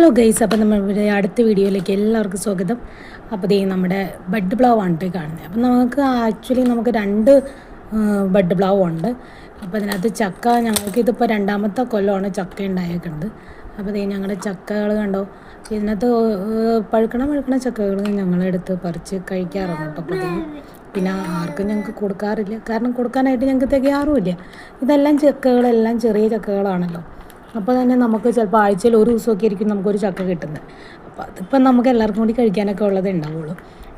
Hello guys അപ്പോൾ നമ്മുടെ അടുത്ത വീഡിയോയിലേക്ക് എല്ലാവർക്കും സ്വാഗതം. അപ്പോൾ ദേ നമ്മുടെ ബഡ് ബ്ലാവ് ആണ് കാണുന്നത് അപ്പോൾ നമുക്ക് ആക്ച്വലി നമുക്ക് രണ്ട് ബഡ് ബ്ലാവ് ഉണ്ട് അപ്പോൾ അതിനകത്ത് ചക്ക ഞങ്ങൾക്ക് ഇതിപ്പോൾ രണ്ടാമത്തെ കൊല്ലമാണ് ചക്ക ഉണ്ടായേക്കുന്നത് അപ്പോൾ ദേ ഞങ്ങളുടെ ചക്കകൾ കണ്ടോ? ഇതിനകത്ത് പഴുക്കണ പഴുക്കണ ചക്കകൾ ഞങ്ങളെടുത്ത് പറിച്ച് കഴിക്കാറുണ്ട്. കേട്ടോ പിന്നെ ആർക്കും ഞങ്ങൾക്ക് കൊടുക്കാറില്ല. കാരണം കൊടുക്കാനായിട്ട് ഞങ്ങൾക്ക് തികയാറുമില്ല. ഇതെല്ലാം ചക്കകളെല്ലാം ചെറിയ ചക്കകളാണല്ലോ. അപ്പോൾ തന്നെ നമുക്ക് ചിലപ്പോൾ ആഴ്ചയിൽ ഒരു ദിവസമൊക്കെ ആയിരിക്കും നമുക്കൊരു ചക്ക കിട്ടുന്നത് അപ്പോൾ അതിപ്പം നമുക്ക് എല്ലാവർക്കും കൂടി കഴിക്കാനൊക്കെ ഉള്ളതേ ഉണ്ടാവുള്ളൂ.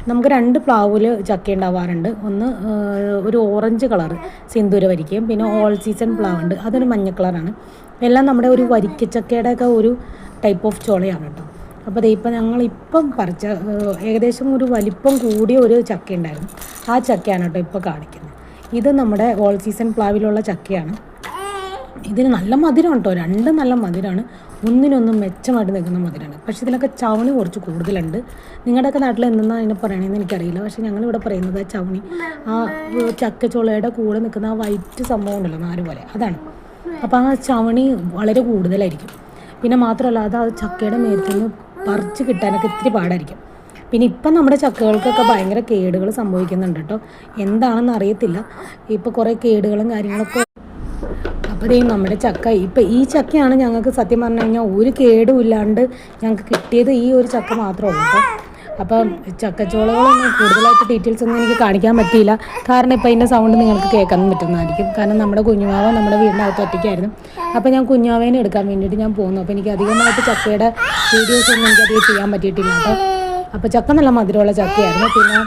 നമുക്ക് രണ്ട് പ്ലാവിൽ ചക്ക ഉണ്ടാവാറുണ്ട്. ഒന്ന് ഒരു ഓറഞ്ച് കളർ സിന്ദൂര വരിക്കയും പിന്നെ ഓൾ സീസൺ പ്ലാവ് ഉണ്ട് അതൊരു മഞ്ഞ കളറാണ്. എല്ലാം നമ്മുടെ ഒരു വരിക്കച്ചക്കയുടെ ഒക്കെ ഒരു ടൈപ്പ് ഓഫ് ചോളയാണ് കേട്ടോ. അപ്പോൾ ഇപ്പം ഞങ്ങളിപ്പം പറിച്ച ഏകദേശം ഒരു വലിപ്പം കൂടിയ ഒരു ചക്ക ഉണ്ടായിരുന്നു ആ ചക്കയാണ് കേട്ടോ ഇപ്പോൾ കാണിക്കുന്നത് ഇത് നമ്മുടെ ഓൾ സീസൺ പ്ലാവിലുള്ള ചക്കയാണ്. ഇതിന് നല്ല മധുരം കേട്ടോ രണ്ടും നല്ല മധുരമാണ് ഒന്നിനൊന്നും മെച്ചമായിട്ട് നിൽക്കുന്ന മധുരമാണ് പക്ഷേ ഇതിലൊക്കെ ചവണി കുറച്ച് കൂടുതലുണ്ട്. നിങ്ങളുടെയൊക്കെ നാട്ടിൽ എന്തെന്നാണ് അതിനെ പറയണതെന്ന് എനിക്കറിയില്ല. പക്ഷേ ഞങ്ങളിവിടെ പറയുന്നത് ആ ചവണി ആ ചക്കച്ചുളയുടെ കൂടെ നിൽക്കുന്ന ആ വൈറ്റ് സംഭവം ഉണ്ടല്ലോ നാല് പോലെ. അതാണ്. അപ്പോൾ ആ ചവണി വളരെ കൂടുതലായിരിക്കും. പിന്നെ മാത്രമല്ല അത് ആ ചക്കയുടെ മേലത്ത് നിന്ന് പറിച്ച് കിട്ടാനൊക്കെ ഇത്തിരി പാടായിരിക്കും. പിന്നെ ഇപ്പം നമ്മുടെ ചക്കകൾക്കൊക്കെ ഭയങ്കര കേടുകൾ സംഭവിക്കുന്നുണ്ട് കേട്ടോ. എന്താണെന്ന് അറിയത്തില്ല. ഇപ്പോൾ കുറേ കേടുകളും കാര്യങ്ങളൊക്കെ അപ്പോൾ ദേ നമ്മുടെ ചക്ക. ഇപ്പം ഈ ചക്കയാണ് ഞങ്ങൾക്ക് സത്യം പറഞ്ഞു കഴിഞ്ഞാൽ ഒരു കേടും ഇല്ലാണ്ട് ഞങ്ങൾക്ക് കിട്ടിയത് ഈ ഒരു ചക്ക മാത്രമേ ഉള്ളൂ അപ്പം ചക്കച്ചോളകളൊന്നും കൂടുതലായിട്ട് ഡീറ്റെയിൽസ് ഒന്നും എനിക്ക് കാണിക്കാൻ പറ്റിയില്ല. കാരണം ഇപ്പം അതിന്റെ സൗണ്ട് നിങ്ങൾക്ക് കേൾക്കാൻ പറ്റുന്നതായിരിക്കും. കാരണം നമ്മുടെ കുഞ്ഞുമാവ നമ്മുടെ വീടിനകത്ത് ഒറ്റയ്ക്കായിരുന്നു. അപ്പം ഞാൻ കുഞ്ഞുമാവേനെ എടുക്കാൻ വേണ്ടിയിട്ട് ഞാൻ പോകുന്നു അപ്പോൾ എനിക്ക് അധികമായിട്ട് ചക്കയുടെ വീഡിയോസ് ഒന്നും എനിക്കധികം ചെയ്യാൻ പറ്റിയിട്ടില്ല കേട്ടോ. അപ്പോൾ ചക്ക നല്ല മധുരമുള്ള ചക്കയായിരുന്നു. പിന്നെ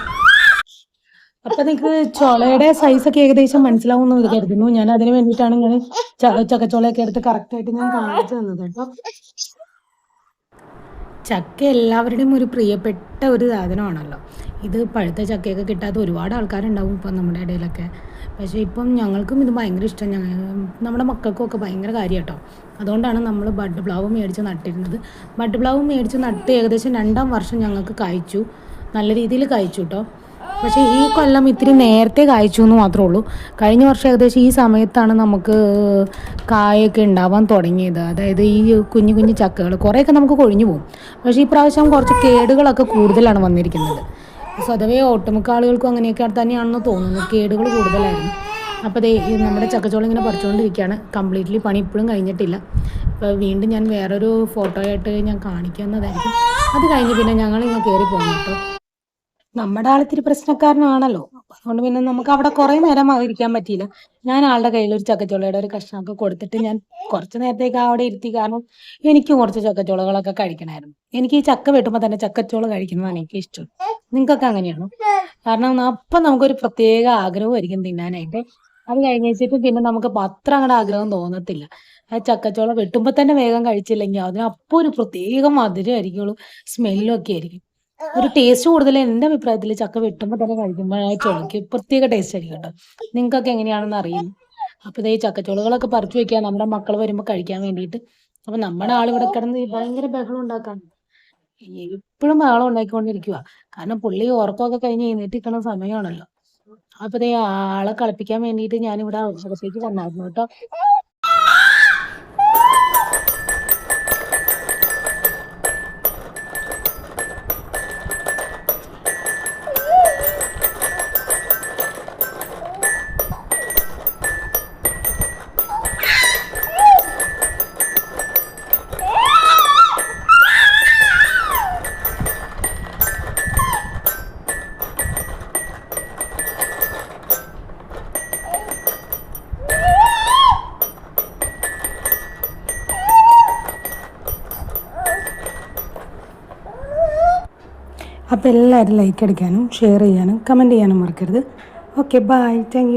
അപ്പൊ നിങ്ങക്ക് ചൊളയുടെ സൈസ് ഒക്കെ ഏകദേശം മനസ്സിലാവും എന്ന് കരുതുന്നു. ഞാൻ അതിന് വേണ്ടിയിട്ടാണ് ഞാൻ ച- ചക്കച്ചോളയൊക്കെ എടുത്ത് കറക്റ്റ് ആയിട്ട് ഞാൻ കാണിച്ചു തന്നത് കേട്ടോ. ചക്ക എല്ലാവരുടെയും ഒരു പ്രിയപ്പെട്ട ഒരു സാധനമാണല്ലോ. ഇത് പഴുത്ത ചക്കയൊക്കെ കിട്ടാത്ത ഒരുപാട് ആൾക്കാരുണ്ടാവും ഇപ്പം നമ്മുടെ ഇടയിലൊക്കെ. പക്ഷേ ഇപ്പം ഞങ്ങൾക്കും ഇത് ഭയങ്കര ഇഷ്ടം. ഞങ്ങൾ നമ്മുടെ മക്കൾക്കും ഒക്കെ ഭയങ്കര കാര്യം കേട്ടോ അതുകൊണ്ടാണ് നമ്മൾ ബഡ് പ്ലാവ് മേടിച്ച് നട്ടിരുന്നത്. ബഡ് പ്ലാവ് മേടിച്ച് നട്ട് ഏകദേശം രണ്ടാം വർഷം ഞങ്ങൾക്ക് കായ്ച്ചു. നല്ല രീതിയിൽ കായ്ച്ചു കേട്ടോ പക്ഷേ ഈ കൊല്ലം ഇത്തിരി നേരത്തെ കായ്ച്ചു എന്ന് മാത്രമേ ഉള്ളൂ. കഴിഞ്ഞ വർഷം ഏകദേശം ഈ സമയത്താണ് നമുക്ക് കായൊക്കെ ഉണ്ടാവാൻ തുടങ്ങിയത്. അതായത് ഈ കുഞ്ഞു കുഞ്ഞു ചക്കകൾ കുറേയൊക്കെ നമുക്ക് കൊഴിഞ്ഞു പോകും. പക്ഷേ ഈ പ്രാവശ്യം കുറച്ച് കേടുകളൊക്കെ കൂടുതലാണ് വന്നിരിക്കുന്നത്. സ്വതവേ ഒട്ടുമിക്ക ആളുകൾക്കും അങ്ങനെയൊക്കെ തന്നെയാണെന്ന് തോന്നുന്നു. കേടുകൾ കൂടുതലായിരുന്നു. അപ്പോൾ ദേ നമ്മുടെ ചക്കച്ചോളം ഇങ്ങനെ പറിച്ചുകൊണ്ടിരിക്കുകയാണ്. കംപ്ലീറ്റ്ലി പണി ഇപ്പോഴും കഴിഞ്ഞിട്ടില്ല. അപ്പോൾ വീണ്ടും ഞാൻ വേറൊരു ഫോട്ടോ ആയിട്ട് ഞാൻ കാണിക്കുന്നതായിരിക്കും അത് കഴിഞ്ഞ് പിന്നെ ഞങ്ങൾ ഇങ്ങനെ കയറി പോകുന്നു കേട്ടോ. നമ്മുടെ ആളിത്തിരി പ്രശ്നക്കാരനാണല്ലോ. അതുകൊണ്ട് പിന്നെ നമുക്ക് അവിടെ കുറെ നേരം ഇരിക്കാൻ പറ്റിയില്ല. ഞാൻ ആളുടെ കയ്യിൽ ഒരു ചക്കച്ചോളയുടെ ഒരു കഷ്ണമൊക്കെ കൊടുത്തിട്ട് ഞാൻ കുറച്ച് നേരത്തേക്ക് അവിടെ ഇരുത്തി. കാരണം എനിക്ക് കുറച്ച് ചക്കച്ചോളകളൊക്കെ കഴിക്കണമായിരുന്നു. എനിക്ക് ഈ ചക്ക വെട്ടുമ്പോൾ തന്നെ ചക്കച്ചോള കഴിക്കുന്നതാണ് എനിക്ക് ഇഷ്ടം. നിങ്ങൾക്കൊക്കെ അങ്ങനെയാണോ? കാരണം അപ്പം നമുക്കൊരു പ്രത്യേക ആഗ്രഹമായിരിക്കും തിന്നാനായിട്ട്. അത് കഴിഞ്ഞ് വെച്ചിട്ട് പിന്നെ നമുക്ക് പത്ര അങ്ങനെ ആഗ്രഹം തോന്നത്തില്ല. ആ ചക്കച്ചോള വെട്ടുമ്പോൾ തന്നെ വേഗം കഴിച്ചില്ലെങ്കിൽ അതിന് അപ്പോൾ ഒരു പ്രത്യേക മധുരമായിരിക്കുള്ളൂ സ്മെല്ലും ഒക്കെ ആയിരിക്കും. ഒരു ടേസ്റ്റ് കൂടുതൽ എന്റെ അഭിപ്രായത്തിൽ ചക്ക വെട്ടുമ്പോൾ തന്നെ കഴിക്കുമ്പോഴാണ് ചുളയ്ക്ക് പ്രത്യേക ടേസ്റ്റ് ആയിരിക്കും കേട്ടോ. നിങ്ങൾക്കൊക്കെ എങ്ങനെയാണെന്ന് അറിയില്ല അപ്പോൾ ഇതേ ചക്കച്ചോളുകളൊക്കെ പറിച്ചു വെക്കുക നമ്മുടെ മക്കൾ വരുമ്പോൾ കഴിക്കാൻ വേണ്ടിയിട്ട്. അപ്പോൾ നമ്മുടെ ആൾ ഇവിടെ കിടന്ന് ഭയങ്കര ബഹളം ഉണ്ടാക്കാൻ എപ്പോഴും ബഹളം ഉണ്ടാക്കിക്കൊണ്ടിരിക്കുക കാരണം പുള്ളി ഉറക്കമൊക്കെ കഴിഞ്ഞ് എഴുന്നേറ്റിക്കണ സമയമാണല്ലോ. അപ്പോൾ ഇതേ ആളെ കളിപ്പിക്കാൻ വേണ്ടിയിട്ട് ഞാനിവിടെ അകത്തേക്ക് വന്നായിരുന്നു കേട്ടോ. അപ്പോൾ എല്ലാവരും ലൈക്ക് അടിക്കാനും ഷെയർ ചെയ്യാനും കമന്റ് ചെയ്യാനും മറക്കരുത്. Okay bye thank